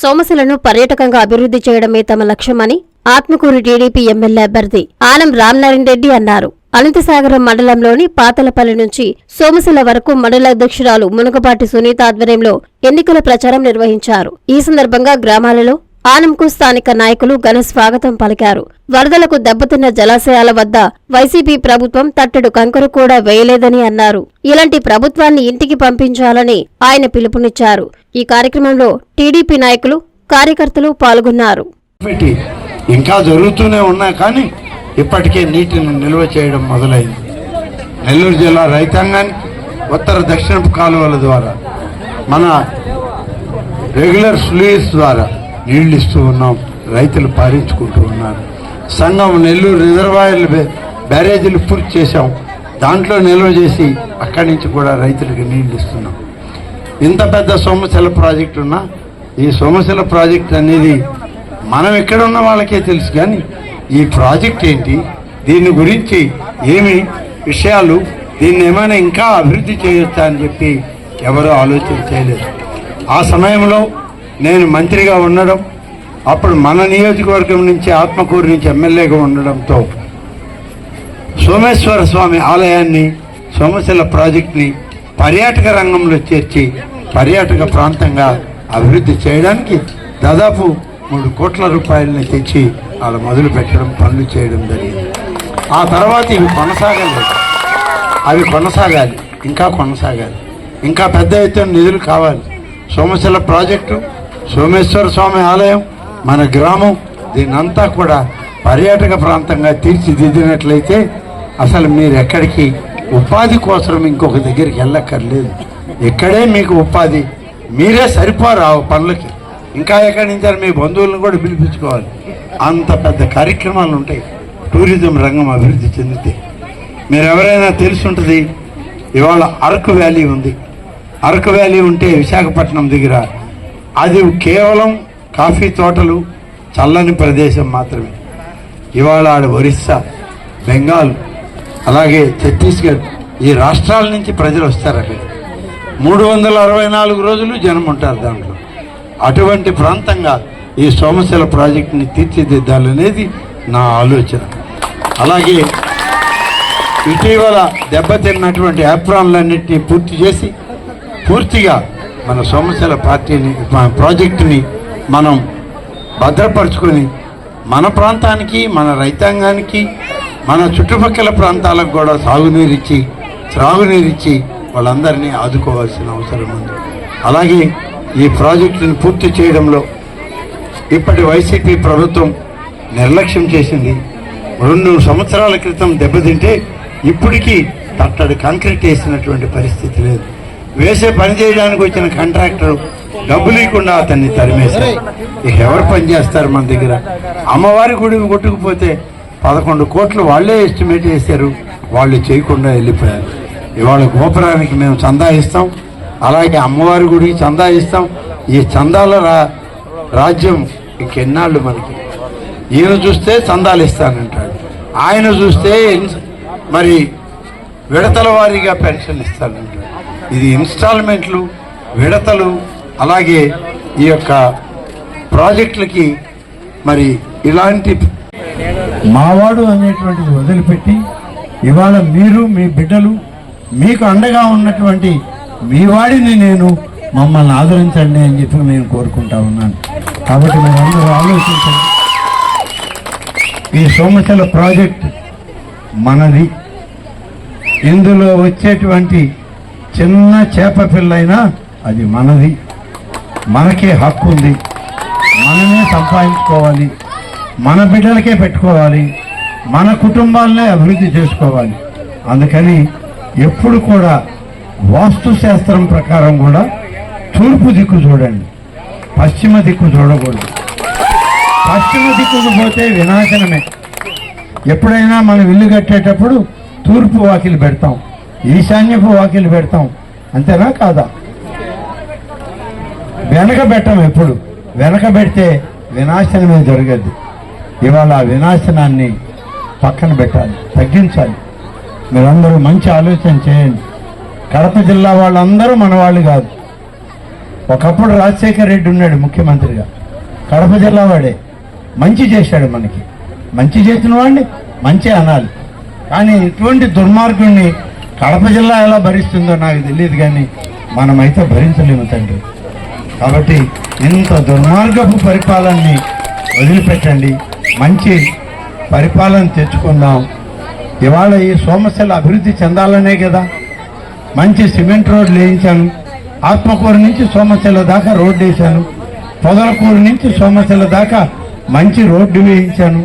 సోమశిలను పర్యాటకంగా అభివృద్ధి చేయడమే తమ లక్ష్యమని ఆత్మకూరు టీడీపీ ఎమ్మెల్యే అభ్యర్థి ఆనం రామ్నారాయణ రెడ్డి అన్నారు. అనంతసాగరం మండలంలోని పాతలపల్లి నుంచి సోమశిల వరకు మండల అధ్యక్షురాలు మునగపాటి సునీత ఆధ్వర్యంలో ఎన్నికల ప్రచారం నిర్వహించారు. ఈ సందర్భంగా గ్రామాలలో ఆనంకు స్థానిక నాయకులు ఘన స్వాగతం పలికారు. వరదలకు దెబ్బతిన్న జలాశయాల వద్ద వైసీపీ ప్రభుత్వం తట్టడు కంకరు కూడా వేయలేదని అన్నారు. ఇలాంటి ప్రభుత్వాన్ని ఇంటికి పంపించాలని ఆయన పిలుపునిచ్చారు. ఈ కార్యక్రమంలో టీడీపీ నాయకులు కార్యకర్తలు పాల్గొన్నారు. ఇంకా జరుగుతూనే ఉన్నాయి కానీ ఇప్పటికే నీటిని నిల్వ చేయడం మొదలైంది. నెల్లూరు జిల్లా రైతాంగానికి ఉత్తర దక్షిణపు కాలువల ద్వారా మన రెగ్యులర్ స్లూయిస్ ద్వారా నీళ్ళు ఇస్తూ ఉన్నాం రైతులు పారించుకుంటూ ఉన్నారు. సంఘం నెల్లూరు రిజర్వాయర్లు బ్యారేజీలు పూర్తి చేశాం. దాంట్లో నిల్వ చేసి అక్కడి నుంచి కూడా రైతులకు నీళ్ళు ఇస్తున్నాం. ఇంత పెద్ద సోమశిల ప్రాజెక్ట్ ఉన్నా ఈ సోమశిల ప్రాజెక్ట్ అనేది మనం ఇక్కడ ఉన్న వాళ్ళకే తెలుసు కానీ ఈ ప్రాజెక్ట్ ఏంటి దీని గురించి ఏమి విషయాలు దీన్ని ఏమైనా ఇంకా అభివృద్ధి చేయొచ్చా అని చెప్పి ఎవరూ ఆలోచన చేయలేదు. ఆ సమయంలో నేను మంత్రిగా ఉండడం అప్పుడు మన నియోజకవర్గం నుంచి ఆత్మకూరు నుంచి ఎమ్మెల్యేగా ఉండడంతో సోమేశ్వర స్వామి ఆలయాన్ని సోమశిల ప్రాజెక్ట్ని పర్యాటక రంగంలో చేర్చి పర్యాటక ప్రాంతంగా అభివృద్ధి చేయడానికి దాదాపు మూడు కోట్ల రూపాయలని తెచ్చి వాళ్ళు మొదలు పెట్టడం పనులు చేయడం జరిగింది. ఆ తర్వాత ఇవి కొనసాగలేదు. అవి కొనసాగాలి. ఇంకా కొనసాగాలి. ఇంకా పెద్ద ఎత్తున నిధులు కావాలి. సోమశిల ప్రాజెక్టు సోమేశ్వర స్వామి ఆలయం మన గ్రామం. దీన్నంతా కూడా పర్యాటక ప్రాంతంగా తీర్చిదిద్దినట్లయితే అసలు మీరు ఎక్కడికి ఉపాధి కోసం ఇంకొక దగ్గరికి వెళ్ళక్కర్లేదు. ఇక్కడే మీకు ఉపాధి. మీరే సరిపోరు ఆ పనులకి. ఇంకా ఎక్కడి నుంచి మీ బంధువులను కూడా పిలిపించుకోవాలి. అంత పెద్ద కార్యక్రమాలు ఉంటాయి. టూరిజం రంగం అభివృద్ధి చెందితే. మీరు ఎవరైనా తెలుసుంటుంది ఇవాళ అరకు వ్యాలీ ఉంది. అరకు వ్యాలీ ఉంటే విశాఖపట్నం దగ్గర అది కేవలం కాఫీ తోటలు చల్లని ప్రదేశం మాత్రమే. ఇవాళ ఆడ ఒరిస్సా బెంగాల్ అలాగే ఛత్తీస్గఢ్ ఈ రాష్ట్రాల నుంచి ప్రజలు వస్తారు అక్కడ. మూడు వందల అరవై నాలుగు రోజులు జనం ఉంటారు దాంట్లో. అటువంటి ప్రాంతంగా ఈ సోమశిల ప్రాజెక్టుని తీర్చిదిద్దాలనేది నా ఆలోచన. అలాగే ఇటీవల దెబ్బతిన్నటువంటి యాప్రాన్లన్నింటినీ పూర్తి చేసి పూర్తిగా మన సోమశిల పార్టీని మన ప్రాజెక్టుని మనం భద్రపరుచుకొని మన ప్రాంతానికి మన రైతాంగానికి మన చుట్టుపక్కల ప్రాంతాలకు కూడా సాగునీరిచ్చి త్రాగునీరిచ్చి వాళ్ళందరినీ ఆదుకోవాల్సిన అవసరం ఉంది. అలాగే ఈ ప్రాజెక్టుని పూర్తి చేయడంలో ఇప్పటి వైసీపీ ప్రభుత్వం నిర్లక్ష్యం చేసింది. రెండు సంవత్సరాల క్రితం దెబ్బతింటే ఇప్పటికీ తట్టడి కాంక్రీట్ వేసినటువంటి పరిస్థితి లేదు. వేసే పని చేయడానికి వచ్చిన కాంట్రాక్టర్ డబ్బులు ఇవ్వకుండా అతన్ని తరిమేశారు. ఇక ఎవరు పని చేస్తారు మన దగ్గర? అమ్మవారి గుడి కొట్టుకుపోతే పదకొండు కోట్లు వాళ్ళే ఎస్టిమేట్ చేశారు. వాళ్ళు చేయకుండా వెళ్ళిపోయారు. ఇవాళ గోపురానికి మేము చందా ఇస్తాం. అలాగే అమ్మవారి గుడికి చందా ఇస్తాం. ఈ చందాల రా రాజ్యం ఇంకెన్నాళ్ళు మనకి? ఈయన చూస్తే చందాలు ఇస్తానంటాడు. ఆయన చూస్తే మరి విడతల వారీగా పెన్షన్ ఇస్తాను ఇది ఇన్స్టాల్మెంట్లు విడతలు అలాగే ఈ యొక్క ప్రాజెక్టులకి మరి ఇలాంటి మావాడు అనేటువంటిది వదిలిపెట్టి ఇవాళ మీరు మీ బిడ్డలు మీకు అండగా ఉన్నటువంటి మీ వాడిని నేను మమ్మల్ని ఆదరించండి అని చెప్పి నేను కోరుకుంటా ఉన్నాను. కాబట్టి మీరు అందరూ ఆలోచించండి. ఈ సోమశల ప్రాజెక్ట్ మనది. ఇందులో వచ్చేటువంటి చిన్న చేప పిల్లైనా అది మనది. మనకే హక్కు ఉంది. మనమే సంపాదించుకోవాలి. మన బిడ్డలకే పెట్టుకోవాలి. మన కుటుంబాలనే అభివృద్ధి చేసుకోవాలి. అందుకని ఎప్పుడు కూడా వాస్తు శాస్త్రం ప్రకారం కూడా తూర్పు దిక్కు చూడండి. పశ్చిమ దిక్కు చూడకూడదు. పశ్చిమ దిక్కుకు పోతే వినాశనమే. ఎప్పుడైనా మనం ఇల్లు కట్టేటప్పుడు తూర్పు వాకిలు పెడతాం. ఈశాన్యపు వాకిలు పెడతాం. అంతేనా కాదా? వెనక పెట్టం ఎప్పుడు? వెనక పెడితే వినాశనమే జరగద్ది. ఇవాళ ఆ వినాశనాన్ని పక్కన పెట్టాలి తగ్గించాలి. మీరందరూ మంచి ఆలోచన చేయండి. కడప జిల్లా వాళ్ళందరూ మన వాళ్ళు కాదు. ఒకప్పుడు రాజశేఖర్ రెడ్డి ఉన్నాడు ముఖ్యమంత్రిగా. కడప జిల్లా వాడే. మంచి చేశాడు మనకి. మంచి చేసిన వాడిని మంచి అనాలి. కానీ ఇటువంటి దుర్మార్గుణ్ణి కడప జిల్లా ఎలా భరిస్తుందో నాకు తెలియదు కానీ మనమైతే భరించలేము తండ్రి. కాబట్టి ఇంత దుర్మార్గపు పరిపాలనని వదిలిపెట్టండి. మంచి పరిపాలన తెచ్చుకుందాం. ఇవాళ ఈ సోమశల అభివృద్ధి చెందాలనే కదా. మంచి సిమెంట్ రోడ్లు వేయించాను. ఆత్మకూరు నుంచి సోమశల దాకా రోడ్డు వేశాను. పొదలకూరు నుంచి సోమశల దాకా మంచి రోడ్డు వేయించాను.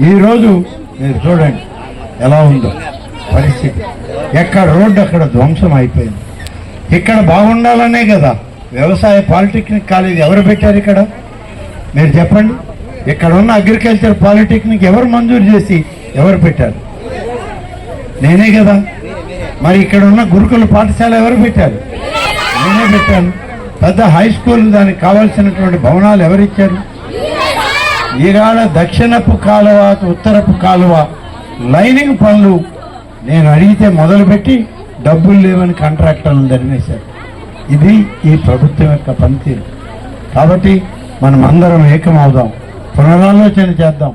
ఈరోజు మీరు చూడండి ఎలా ఉందో. పరిస్థితి. ఎక్కడ రోడ్డు అక్కడ ధ్వంసం అయిపోయింది. ఇక్కడ బాగుండాలనే కదా. వ్యవసాయ పాలిటెక్నిక్ కాలేజ్ ఎవరు పెట్టారు ఇక్కడ? మీరు చెప్పండి. ఇక్కడ ఉన్న అగ్రికల్చర్ పాలిటెక్నిక్ ఎవరు మంజూరు చేసి ఎవరు పెట్టారు? నేనే కదా. మరి ఇక్కడ ఉన్న గురుకుల పాఠశాల ఎవరు పెట్టారు? నేనే పెట్టాను. పెద్ద హై స్కూల్ దానికి కావాల్సినటువంటి భవనాలు ఎవరిచ్చారు ఈనాడ దక్షిణపు కాలువ ఉత్తరపు కాలువ లైనింగ్ పనులు నేను అడిగితే మొదలుపెట్టి డబ్బులు లేవని కాంట్రాక్టర్లు ధరిమేశారు ఇది ఈ ప్రభుత్వం యొక్క పనితీరు. కాబట్టి మనం అందరం ఏకమవుదాం. పునరాలోచన చేద్దాం.